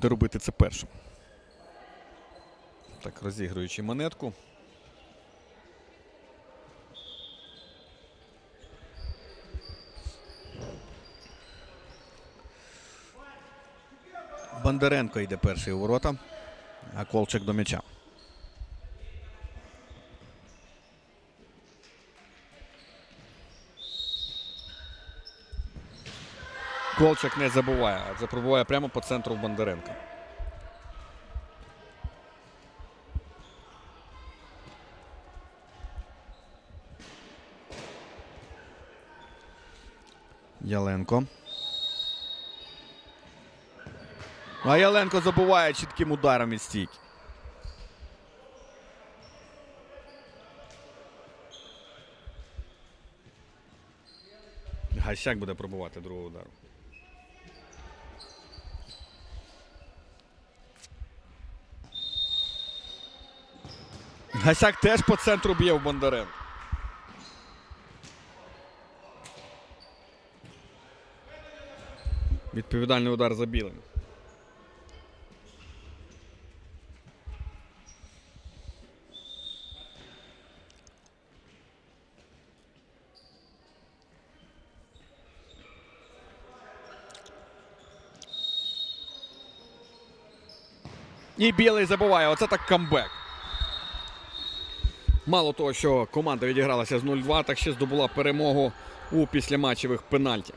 Де робити це першим. Так, розігруючи монетку. Бондаренко йде перший у ворота, а Колчик до м'яча. Колчик не забуває, запробуває прямо по центру в Бондаренка. Яленко. А Яленко забуває чітким ударом із стійки. Гасяк буде пробувати другого удару. Гасяк теж по центру б'є в Бондаренко. Відповідальний удар за білим. І білий забуває. Оце так камбек. Мало того, що команда відігралася з 0-2, так ще здобула перемогу у післяматчевих пенальті.